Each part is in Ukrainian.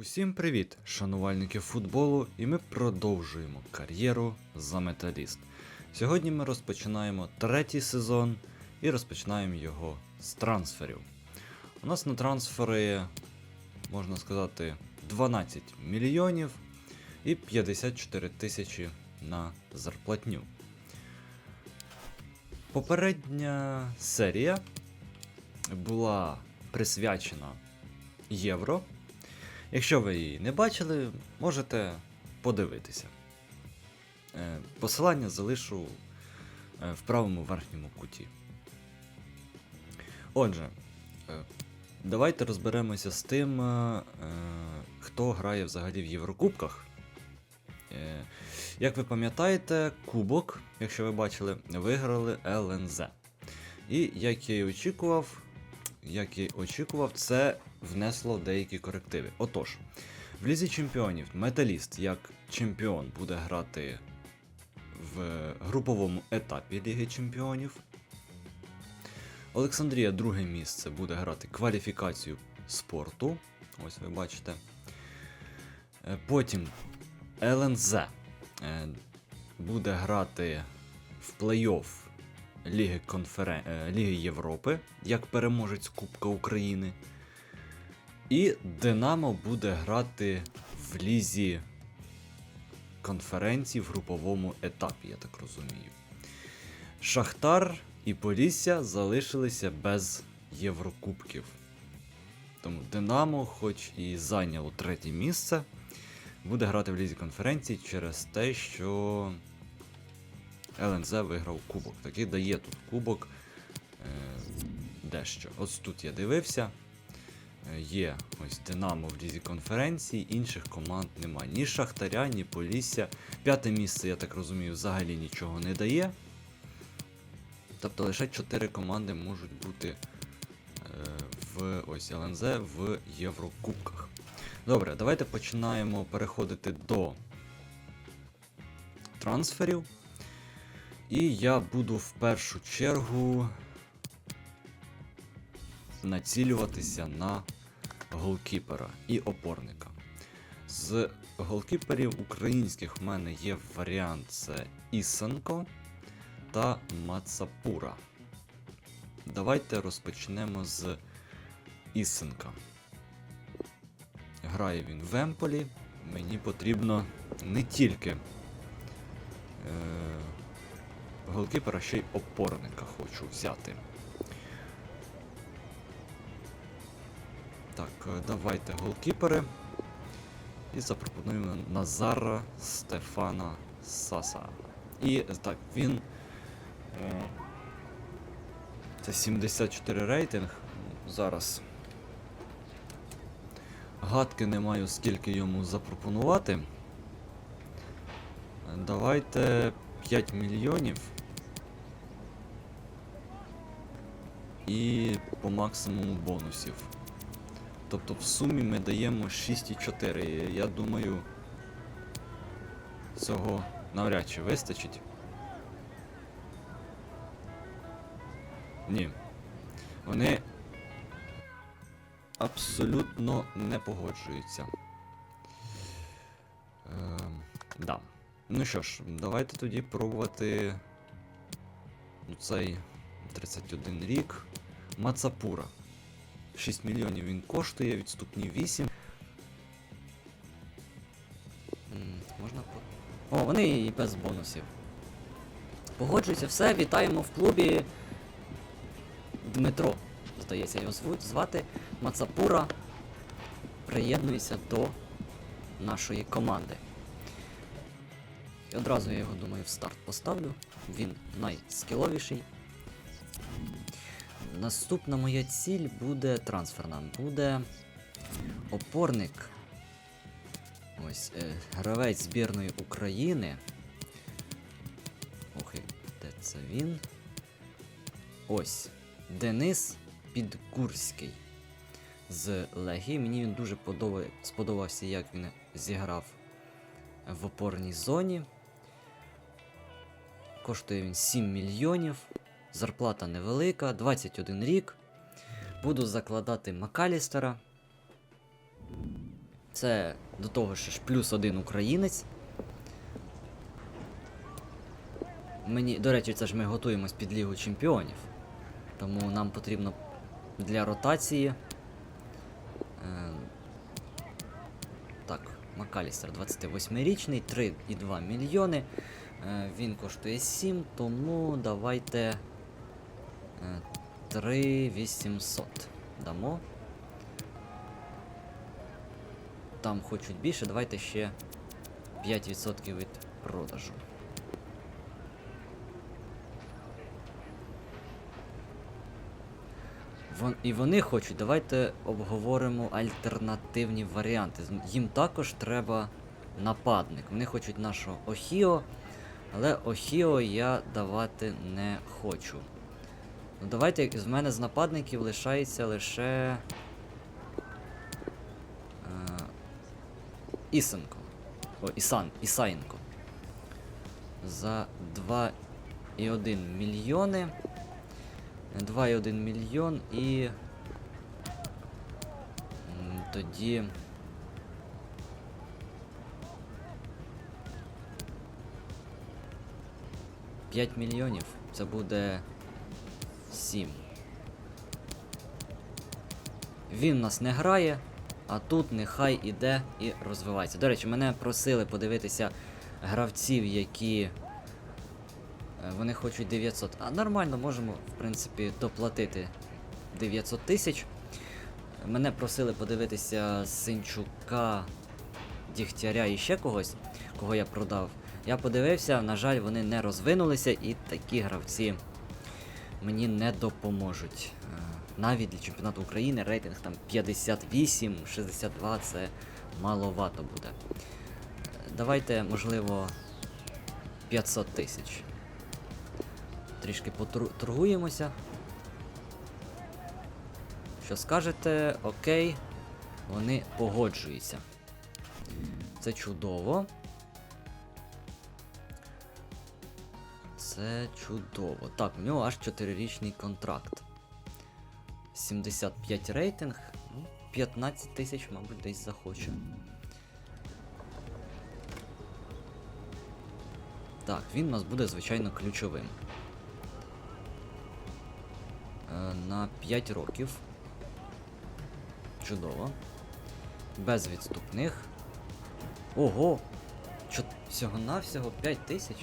Усім привіт, шанувальники футболу, і ми продовжуємо кар'єру за металіст. Сьогодні ми розпочинаємо третій сезон і розпочинаємо його з трансферів. У нас на трансфери, можна сказати, 12 мільйонів і 54 тисячі на зарплатню. Попередня серія була присвячена євро. Якщо ви її не бачили, можете подивитися. Е, Посилання залишу е, в правому верхньому куті. Отже, е, давайте розберемося з тим, хто грає взагалі в Єврокубках. Як ви пам'ятаєте, кубок, якщо ви бачили, виграли ЛНЗ. І як я і очікував, як і очікував, це внесло деякі корективи. Отож, в Лізі Чемпіонів Металіст як чемпіон буде грати в груповому етапі Ліги Чемпіонів. Олександрія друге місце буде грати кваліфікацію спорту. Ось ви бачите. Е, Потім ЛНЗ е, буде грати в плей-офф Ліги, Конферен... е, Ліги Європи як переможець Кубка України. І Динамо буде грати в лізі конференцій в груповому етапі, я так розумію. Шахтар і Полісся залишилися без Єврокубків. Тому Динамо, хоч і зайняло третє місце, буде грати в лізі конференцій через те, що ЛНЗ виграв кубок. Такий дає тут кубок е, дещо. Ось тут я дивився. Е, Є ось Динамо в лізі конференції, інших команд немає. Ні Шахтаря, ні Полісся. П'яте місце, я так розумію, взагалі нічого не дає. Тобто лише 4 команди можуть бути е, в ось ЛНЗ в Єврокубках. Добре, давайте починаємо переходити до трансферів. І я буду в першу чергу націлюватися на голкіпера і опорника. З голкіперів українських в мене є варіант це Ісенко та Мацапура. Давайте розпочнемо з Ісенка. Грає він в Емполі. Мені потрібно не тільки. Е- голкіпера ще й опорника хочу взяти. Так, е, давайте голкіпери. І запропонуємо Назара Стефана Саса. І так, він. е, Це 74 рейтинг. Зараз. Гадки не маю, скільки йому запропонувати. Давайте 5 мільйонів. І по максимуму бонусів. Тобто в сумі ми даємо 6,4. Я думаю, цього навряд чи вистачить. Ні. Вони абсолютно не погоджуються. Ем, да. Ну що ж, давайте тоді пробувати цей 31 рік. Мацапура. 6 мільйонів він коштує, відступні 8. Можна по. О, вони і без бонусів. Погоджуюся, все, вітаємо в клубі. Дмитро, здається, його звуть, звати Мацапура. Приєднується до нашої команди. І одразу я його думаю в старт поставлю. Він найскіловіший. Наступна моя ціль буде трансферна. Буде опорник. Ось е, гравець збірної України. Ох, де це він? Ось. Денис Підгурський. З Легі. Мені він дуже сподобався, як він зіграв в опорній зоні. Коштує він 7 мільйонів. Зарплата невелика, 21 рік. Буду закладати Макалістера. Це до того ж ж плюс один українець. Мені, до речі, це ж ми готуємось під Лігу Чемпіонів. Тому нам потрібно для ротації. Е, так, Макалістер 28-річний, 3,2 мільйони. Е, він коштує 7, тому давайте 3800 дамо. Там хочуть більше, давайте ще 5% від продажу. Вон, і вони хочуть, давайте обговоримо альтернативні варіанти. Їм також треба нападник. Вони хочуть нашого Охіо, але Охіо я давати не хочу. Ну давайте з мене з нападників лишається лише. Е, Ісенко. О, Ісан, Ісаєнко. За 2,1 мільйони. 2,1 мільйон і. Тоді. П'ять мільйонів. Це буде 7. Він нас не грає, а тут нехай іде і розвивається. До речі, мене просили подивитися гравців, які. е, Вони хочуть 900. А нормально, можемо, в принципі, доплатити 900 тисяч. Мене просили подивитися Синчука, Дігтяря і ще когось, кого я продав. Я подивився, на жаль, вони не розвинулися, і такі гравці мені не допоможуть. Е, Навіть для чемпіонату України рейтинг там 58, 62 це маловато буде. Е, Давайте, можливо, 500 тисяч. Трішки поторгуємося. Що скажете, окей, вони погоджуються. Це чудово. Це чудово. Так, у нього аж 4-річний контракт. 75 рейтинг. Ну, 15 тисяч, мабуть, десь захоче. Так, він у нас буде, звичайно, ключовим. Е, на 5 років. Чудово. Без відступних. Ого! Чо... Всього-навсього 5 тисяч.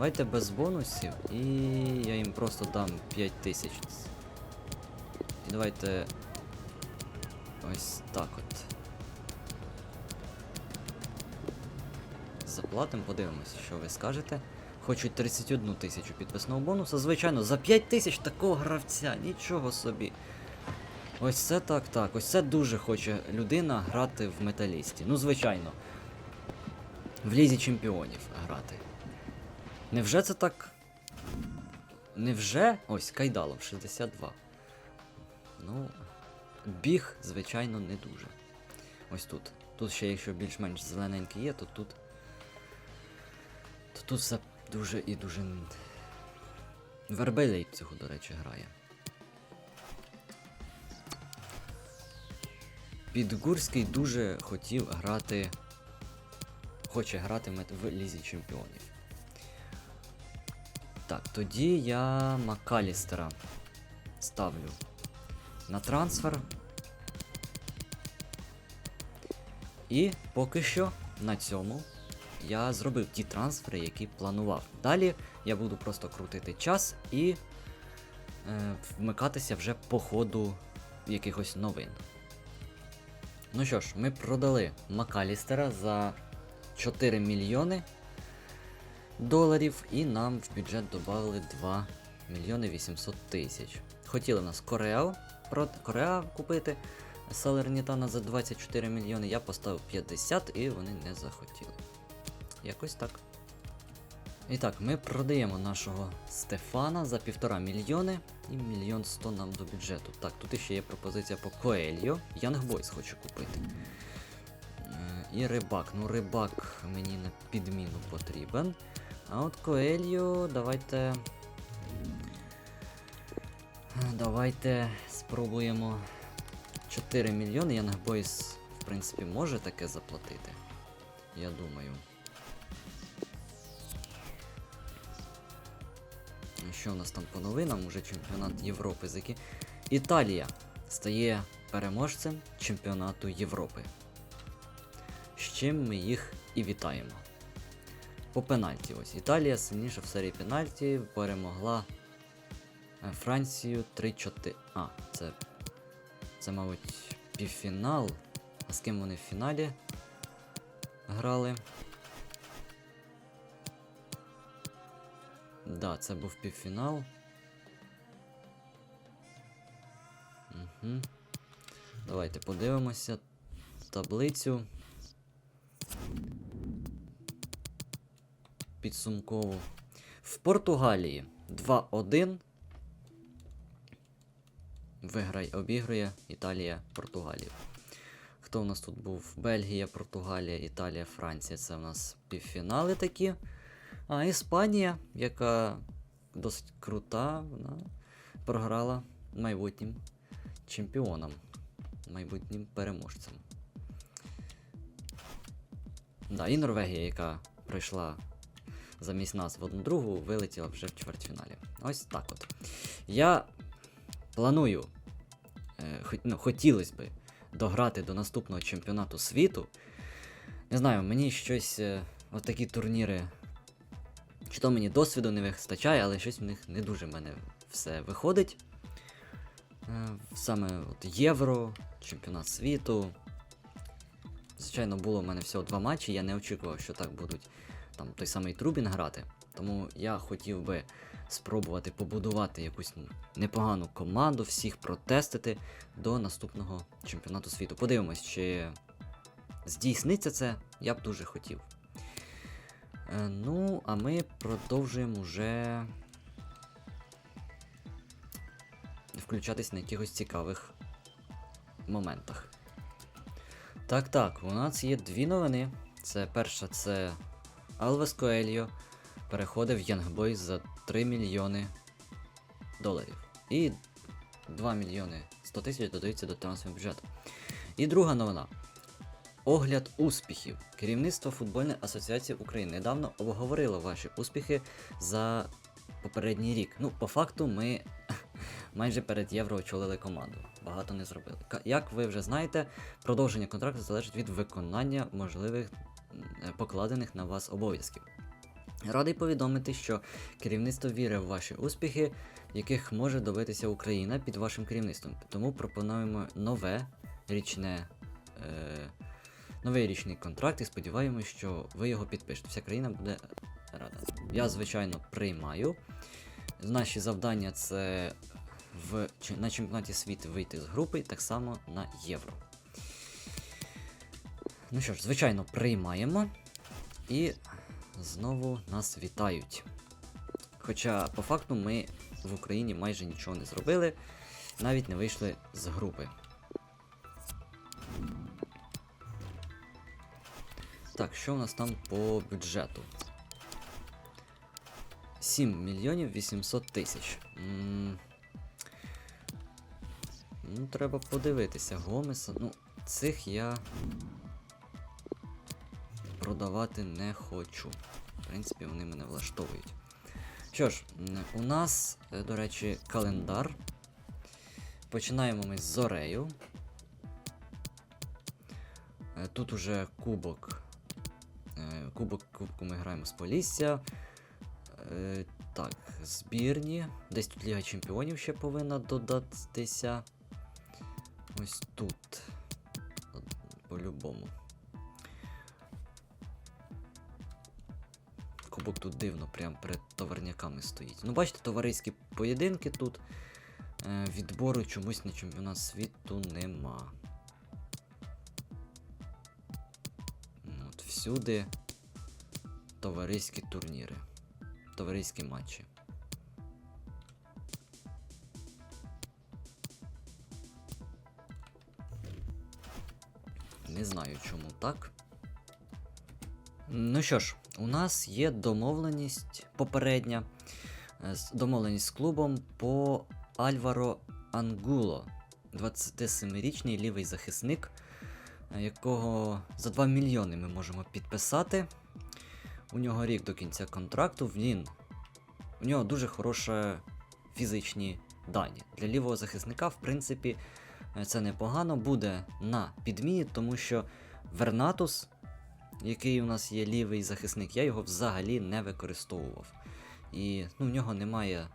Давайте без бонусів і я їм просто дам 5 тисяч. І давайте ось так от. Заплатимо, подивимося, що ви скажете. Хочуть 31 тисячу підписного бонуса. Звичайно, за 5 тисяч такого гравця, нічого собі. Ось це так, так. Ось це дуже хоче людина грати в металісті. Ну, звичайно. В лізі чемпіонів грати. Невже це так? Невже? Ось, Кайдалов 62. Ну, біг, звичайно, не дуже. Ось тут. Тут ще, якщо більш-менш зелененький є, то тут. То тут все дуже і дуже. Вербелей цього, до речі, грає. Підгурський дуже хотів грати. Хоче грати в Лізі Чемпіонів. Так, тоді я Макалістера ставлю на трансфер. І поки що на цьому я зробив ті трансфери, які планував. Далі я буду просто крутити час і е, вмикатися вже по ходу якихось новин. Ну що ж, ми продали Макалістера за 4 мільйони доларів, і нам в бюджет додали 2 мільйони 800 тисяч. Хотіли нас Кореал, Кореа купити Салернітана за 24 мільйони. Я поставив 50 і вони не захотіли. Якось так. І так, ми продаємо нашого Стефана за півтора мільйони і мільйон сто нам до бюджету. Так, тут ще є пропозиція по Коельо. Boys хочу купити. Е, І рибак. Ну, рибак мені на підміну потрібен. А от Коельо, давайте. Давайте спробуємо 4 мільйони. Young Boys, в принципі, може таке заплатити. Я думаю. Що у нас там по новинам? Уже чемпіонат Європи заки. Італія стає переможцем чемпіонату Європи. З чим ми їх і вітаємо. По пенальті. Ось Італія сильніша в серії пенальті перемогла е, Францію 3-4. А, це. Це, мабуть, півфінал. А з ким вони в фіналі грали? Да, це був півфінал. Угу. Давайте подивимося таблицю. Підсумкову. В Португалії 2-1. Виграй обігрує Італія, Португалію. Хто у нас тут був? Бельгія, Португалія, Італія, Франція. Це у нас півфінали такі. А Іспанія, яка досить крута, вона програла майбутнім чемпіонам, майбутнім переможцем. Да, і Норвегія, яка пройшла замість нас в одну другу, вилетіла вже в чвертьфіналі. Ось так от. Я планую, е, ну, хотілося би дограти до наступного чемпіонату світу. Не знаю, мені щось. Е, от такі турніри. Чи то мені досвіду не вистачає, але щось в них не дуже в мене все виходить. Е, Саме от Євро, чемпіонат світу. Звичайно, було в мене всього два матчі, я не очікував, що так будуть там той самий Трубін грати. Тому я хотів би спробувати побудувати якусь непогану команду, всіх протестити до наступного чемпіонату світу. Подивимось, чи здійсниться це, я б дуже хотів. Е, ну, а ми продовжуємо уже включатись на якихось цікавих моментах. Так, так, у нас є дві новини. Це перша, це Алвес Коельо переходить в Young за 3 мільйони доларів. І 2 мільйони 100 тисяч додаються до трансферного бюджету. І друга новина. Огляд успіхів. Керівництво Футбольної асоціації України недавно обговорило ваші успіхи за попередній рік. Ну, по факту, ми майже перед євро очолили команду. Багато не зробили. Як ви вже знаєте, продовження контракту залежить від виконання можливих покладених на вас обов'язків. Радий повідомити, що керівництво вірить в ваші успіхи, яких може добитися Україна під вашим керівництвом. Тому пропонуємо нове річне. Е, новий річний контракт і сподіваємось, що ви його підпишете. Вся країна буде рада. Я, звичайно, приймаю. Наші завдання це в, на чемпіонаті світу вийти з групи, так само на євро. Ну що ж, звичайно, приймаємо. І знову нас вітають. Хоча, по факту, ми в Україні майже нічого не зробили, навіть не вийшли з групи. Так, що у нас там по бюджету? 7 мільйонів 800 тисяч. Ну, треба подивитися. Гомеса. Ну, цих я продавати не хочу. В принципі, вони мене влаштовують. Що ж, у нас, е, до речі, календар. Починаємо ми з Зорею. Е, Тут уже кубок. Е, Кубок кубку ми граємо з Полісся. Так, збірні. Десь тут Ліга Чемпіонів ще повинна додатися. Ось тут. По-любому. Кубок тут дивно, прям перед товарняками стоїть. Ну, бачите, товариські поєдинки тут. Е, відбору чомусь на чемпіонат світу нема. Ну, От всюди товариські турніри. Товариські матчі. Не знаю, чому так. Ну що ж, у нас є домовленість попередня. е, Домовленість з клубом по Альваро Ангуло. 27-річний лівий захисник. е, якого за 2 мільйони ми можемо підписати. У нього рік до кінця контракту. Він. У нього дуже хороші фізичні дані. Для лівого захисника, в принципі, е, це непогано буде на підміні, тому що Вернатус, який у нас є лівий захисник, я його взагалі не використовував. І ну, в нього немає.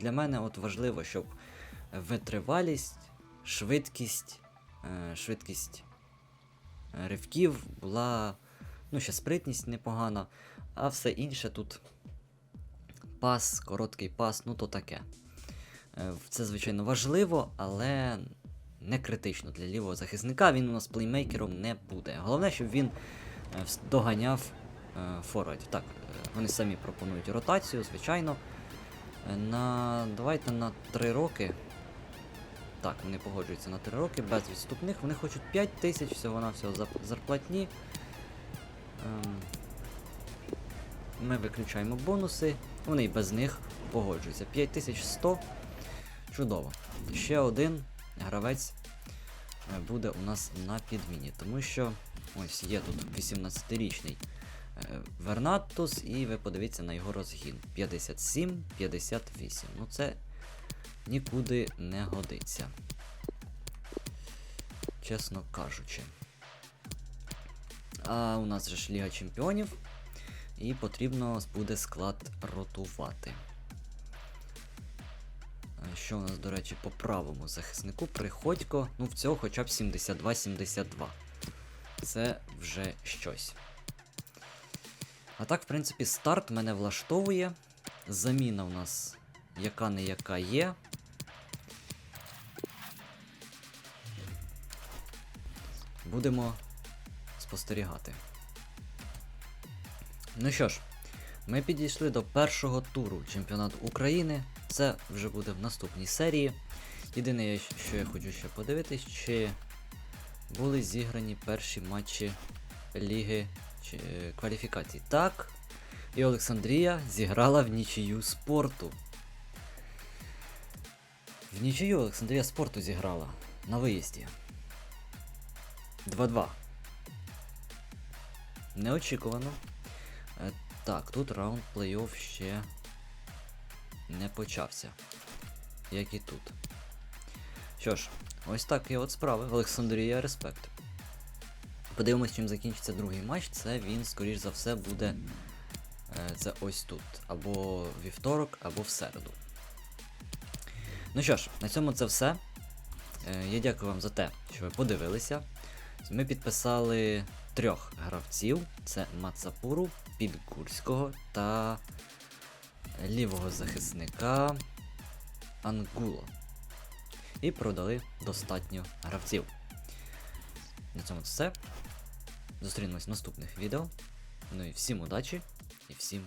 Для мене от важливо, щоб витривалість, швидкість, е, швидкість ривків була. Ну, ще спритність непогана, а все інше тут пас, короткий пас, ну то таке. Е, Це, звичайно, важливо, але не критично для лівого захисника. Він у нас плеймейкером не буде. Головне, щоб він доганяв е, форвардів. Так, е, вони самі пропонують ротацію, звичайно. Е, На, давайте на 3 роки. Так, вони погоджуються на 3 роки без відступних. Вони хочуть 5 тисяч всього-навсього зарплатні. Ем, Ми виключаємо бонуси. Вони і без них погоджуються. 5100. Чудово. Ще один гравець е, буде у нас на підміні, тому що ось є тут 18-річний е, Вернатус, і ви подивіться на його розгін. 57-58. Ну це нікуди не годиться. Чесно кажучи. А у нас же ж Ліга Чемпіонів. І потрібно буде склад ротувати. Що у нас, до речі, по правому захиснику? Приходько, ну в цього хоча б 72-72. Це вже щось. А так, в принципі, старт мене влаштовує. Заміна у нас яка не яка є. Будемо спостерігати. Ну що ж, ми підійшли до першого туру чемпіонату України. Це вже буде в наступній серії. Єдине, що я хочу ще подивитись, чи були зіграні перші матчі Ліги чи, е, кваліфікацій. Так. І Олександрія зіграла в нічию спорту. В нічию Олександрія спорту зіграла на виїзді. 2-2. Неочікувано. Е, Так, тут раунд плей-офф ще не почався. Як і тут. Що ж, ось так і от справи. Олександрія респект. Подивимось, чим закінчиться другий матч. Це він, скоріш за все, буде. е, Це ось тут. Або вівторок, або в середу. Ну що ж, на цьому це все. Е, Я дякую вам за те, що ви подивилися. Ми підписали трьох гравців: це Мацапуру, Підгурського та лівого захисника Ангуло. І продали достатньо гравців. На цьому це все. Зустрінемось в наступних відео. Ну і всім удачі і всім